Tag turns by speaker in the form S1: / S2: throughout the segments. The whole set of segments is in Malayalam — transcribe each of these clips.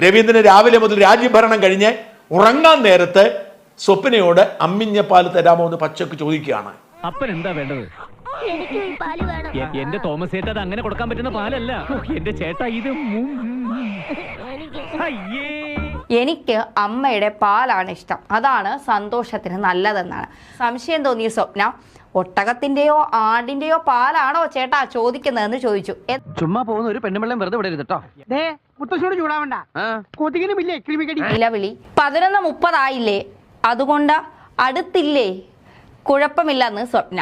S1: രവീന്ദ്രൻ രാവിലെ മുതൽ രാജ്യഭരണം കഴിഞ്ഞ് ഉറങ്ങാൻ നേരത്ത് സ്വപ്നയോട് അമ്മിഞ്ഞ പാൽ തരാമോ എന്ന് പച്ചക്ക് ചോദിക്കുകയാണ്.
S2: അപ്പൻ എന്താ വേണ്ടത്?
S3: എനിക്ക് ഈ പാൽ വേണം.
S2: എ- എന്റെ തോമസ് ചേട്ടാ അത് അങ്ങനെ കൊടുക്കാൻ പറ്റുന്ന പാലല്ല. എന്റെ ചേട്ടാ ഇത് മു-
S3: എനിക്ക്
S2: അയ്യേ.
S4: എനിക്ക് അമ്മയുടെ പാലാണ് ഇഷ്ടം. അതാണ് സന്തോഷത്തിന് നല്ലതെന്നാണ്. സംശയം തോന്നിയ സ്വപ്ന ഒട്ടകത്തിന്റെയോ ആടിന്റെയോ പാലാണോ ചേട്ടാ ചോദിക്കുന്നതെന്ന് ചോദിച്ചു.
S5: ചുമ്മാ പോകുന്ന ഒരു പെണ്ണുമെള്ളം വെറുതെ വിടരുത് കേട്ടോ
S6: ദേ മുത്തശ്ശോട് ചൂടാവണ്ട. കൊതുകിനും ഇല്ലേ ക്രിമികടി
S4: വിളി. പതിനൊന്ന് മുപ്പതായില്ലേ? അതുകൊണ്ട് അടുത്തില്ലേ? കുഴപ്പമില്ലെന്ന് സ്വപ്ന.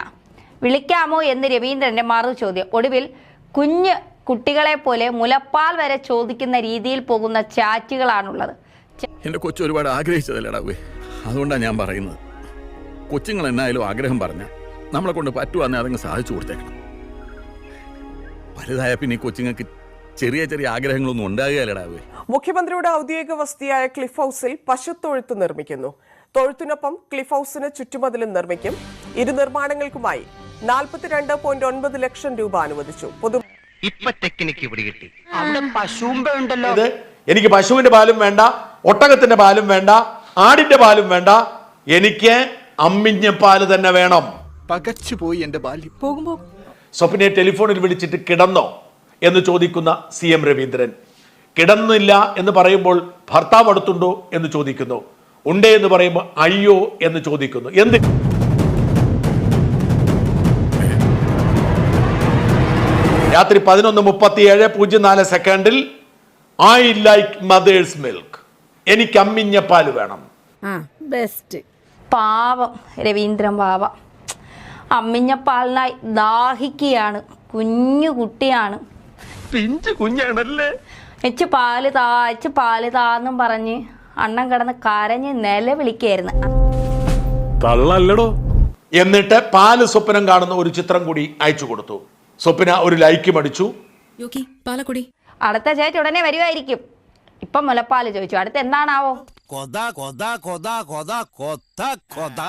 S4: വിളിക്കാമോ എന്ന് രവീന്ദ്രന്റെ മറു ചോദ്യം. ഒടുവിൽ കുഞ്ഞ് കുട്ടികളെ പോലെ മുലപ്പാൽ വരെ ചോദിക്കുന്ന രീതിയിൽ പോകുന്ന ചാറ്റുകളാണുള്ളത്.
S7: എന്റെ കൊച്ചു ഒരുപാട് ആഗ്രഹിച്ചതല്ലേടാ അതുകൊണ്ടാണ് ഞാൻ പറയുന്നത്. കൊച്ചുങ്ങൾ എന്നായാലും ആഗ്രഹം പറഞ്ഞ നമ്മളെ കൊണ്ട് പറ്റുവാന്നെ അതങ്ങ് സാധിച്ചു കൊടുത്തേക്കണം. വലുതായ പിന്നെ ഈ കൊച്ചുങ്ങൾക്ക് ചെറിയ ചെറിയ ആഗ്രഹങ്ങളൊന്നും ഉണ്ടാകുകയല്ലടാവേ
S8: മുഖ്യമന്ത്രിയുടെ ഔദ്യോഗിക വസതിയായ ക്ലിഫ് ഹൗസിൽ പശുത്തൊഴുത്ത് നിർമ്മിക്കുന്നു. തൊഴുത്തിനൊപ്പം ക്ലിഫ് ഹൗസിന് ചുറ്റുമതിലും നിർമ്മിക്കും. ഇരു നിർമ്മാണങ്ങൾക്കുമായി നാൽപ്പത്തിരണ്ട് പോയിന്റ് ഒൻപത് ലക്ഷം രൂപ അനുവദിച്ചു. പൊതു
S9: ഇപ്പൊ ടെക്നിക്ക് പിടികിട്ടി
S6: അവിടെ പശുമ്പ ഉണ്ടല്ലോ.
S1: ഇത് എനിക്ക് പശുവിന്റെ പാലും വേണ്ട ഒട്ടകത്തിന്റെ പാലും വേണ്ട ആടിന്റെ പാലും വേണ്ട എനിക്ക് അമ്മിഞ്ഞ പാൽ തന്നെ വേണം.
S7: പകച്ചുപോയി എന്റെ ബാല്യം.
S1: സ്വപ്നയെ ടെലിഫോണിൽ വിളിച്ചിട്ട് കിടന്നോ. എന്ന് ചോദിക്കുന്ന സി എം രവീന്ദ്രൻ. കിടന്നില്ല എന്ന് പറയുമ്പോൾ ഭർത്താവ് അടുത്തുണ്ടോ എന്ന് ചോദിക്കുന്നു. ഉണ്ടേ എന്ന് പറയുമ്പോൾ അയ്യോ എന്ന് ചോദിക്കുന്നു. എന്ത്? രാത്രി പതിനൊന്ന് മുപ്പത്തി ഏഴ് പൂജ്യം നാല് സെക്കൻഡിൽ ഐ ലൈക്ക് മദേഴ്സ് മിൽക്ക്. എനിക്ക് അമ്മിഞ്ഞ പാൽ വേണം.
S4: ബെസ്റ്റ് പാവം രവീന്ദ്രൻ പാവ. അമ്മിഞ്ഞപ്പാലിനായി ദാഹിക്കുകയാണ്. കുഞ്ഞു കുട്ടിയാണ്.
S9: പിഞ്ചു കുഞ്ഞാണല്ലേ?
S4: എച്ച് പാൽ താ എച്ച് പാൽ താന്നും പറഞ്ഞ് അണ്ണൻ കിടന്ന് കരഞ്ഞ് നിലവിളിക്കായിരുന്നു
S1: തള്ളല്ലടോ. എന്നിട്ട് പാൽ സ്വപ്നം കാണുന്ന ഒരു ചിത്രം കൂടി അയച്ചു കൊടുത്തു. സ്വപ്ന ഒരു ലൈക്ക് മടിച്ചു.
S10: യോക്കി പാലക്കുടി.
S4: അടുത്ത ചേച്ചി ഉടനെ വരുമായിരിക്കും ഇപ്പം മുലപ്പാൽ ചോദിച്ചു. അടുത്ത് എന്താണാവോ?
S9: കൊത കൊത കൊത കൊത കൊത്ത കൊത.